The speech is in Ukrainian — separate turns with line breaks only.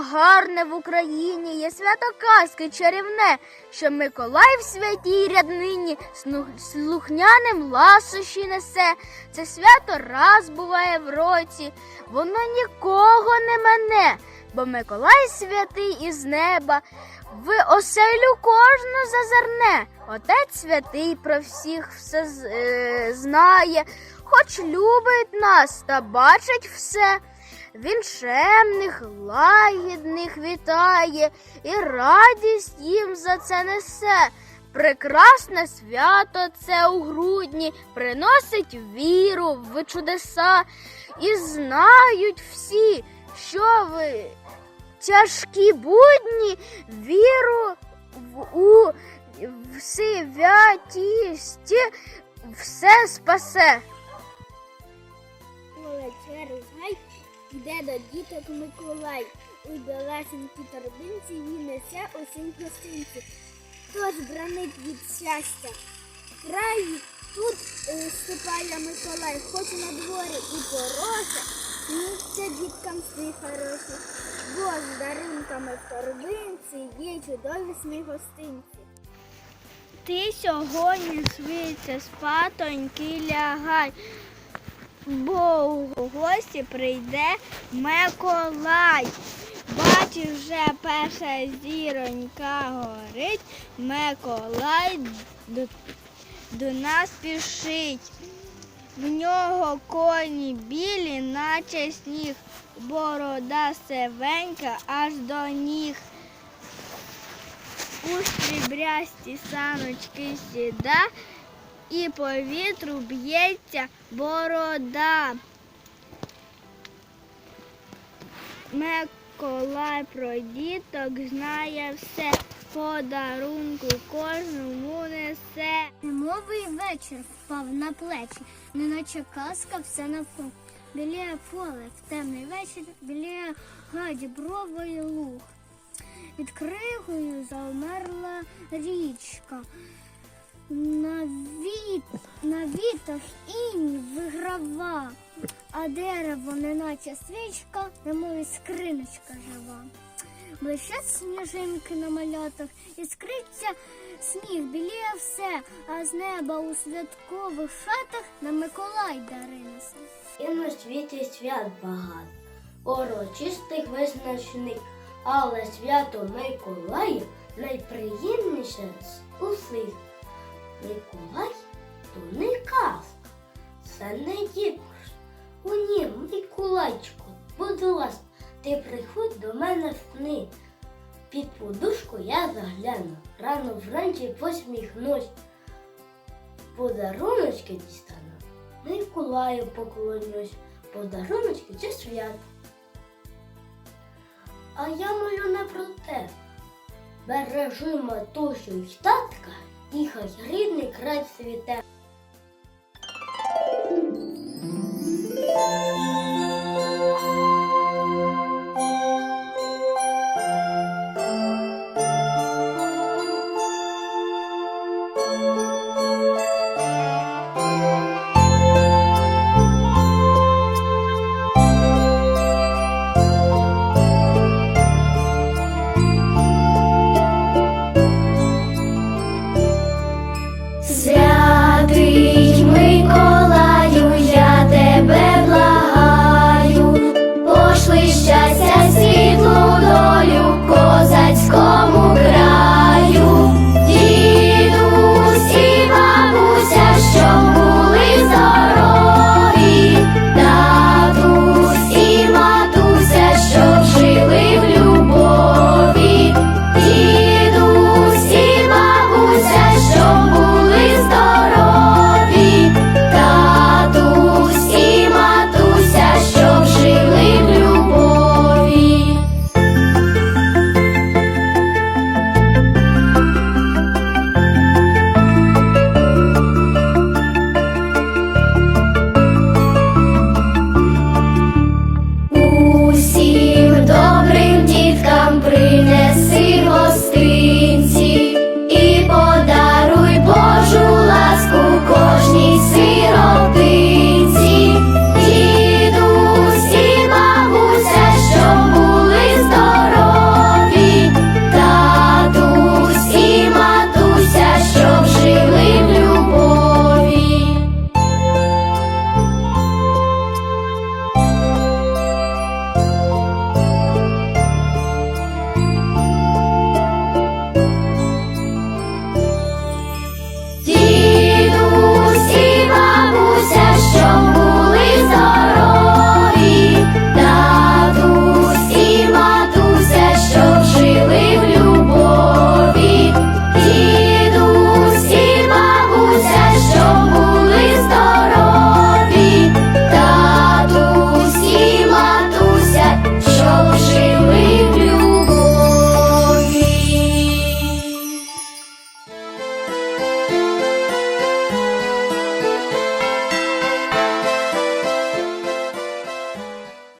гарне в Україні, є свято казки чарівне, що Миколай в святій ряднині слухняним ласощі несе. Це свято раз буває в році, воно нікого не мене, бо Миколай святий із неба, в оселю кожну зазирне. Отець святий про всіх все е, знає, хоч любить нас та бачить все. Він чемних, лагідних вітає і радість їм за це несе. Прекрасне свято це у грудні приносить віру в чудеса, і знають всі, що ви тяжкі будні віру в, у в все спасе.
Гай йде до діток Миколай. У білесенькій торбинці він несе усім гостинці. Тож бранить від щастя. Край тут е, ступає Миколай, хоч на дворі і порося, сміться діткам сни хороші, бо з дарунками в торбинці є чудові сни гостинці.
Ти сьогодні швидше спатоньки лягай, бо у гості прийде Миколай. Бачиш, вже перша зіронька горить, Миколай до, до нас спішить. В нього коні білі, наче сніг, борода сивенька аж до ніг. У срібрясті саночки сіда, і по вітру б'ється борода. Миколай про діток знає все, подарунку кожному несе.
Зимовий вечір впав на плечі, неначе казка все навкруг. Біліє поле в темний вечір, біліє гаді бровий луг. Під кригою завмерла річка. На, віт, на вітах інь виграва, а дерево, неначе свічка, немов скриночка жива. Блищать сніжинки на малятах, іскриться сніг, біліє все, а з неба у святкових хатах на Миколай дари несе.
І на світі свят багато, урочистих визначних, але свято Миколая найприємніше з усіх. Миколай то не казка, це не дідусь. У ні, Миколайчику, будь ласка, ти приходь до мене в сни. Під подушку я загляну, рано вранці посміхнусь. Подаруночки дістану. Миколаю поклонюсь, подаруночки це свято. А я молю не про те. Бережи матусю й татка, і хай рідний край світе. Thank you.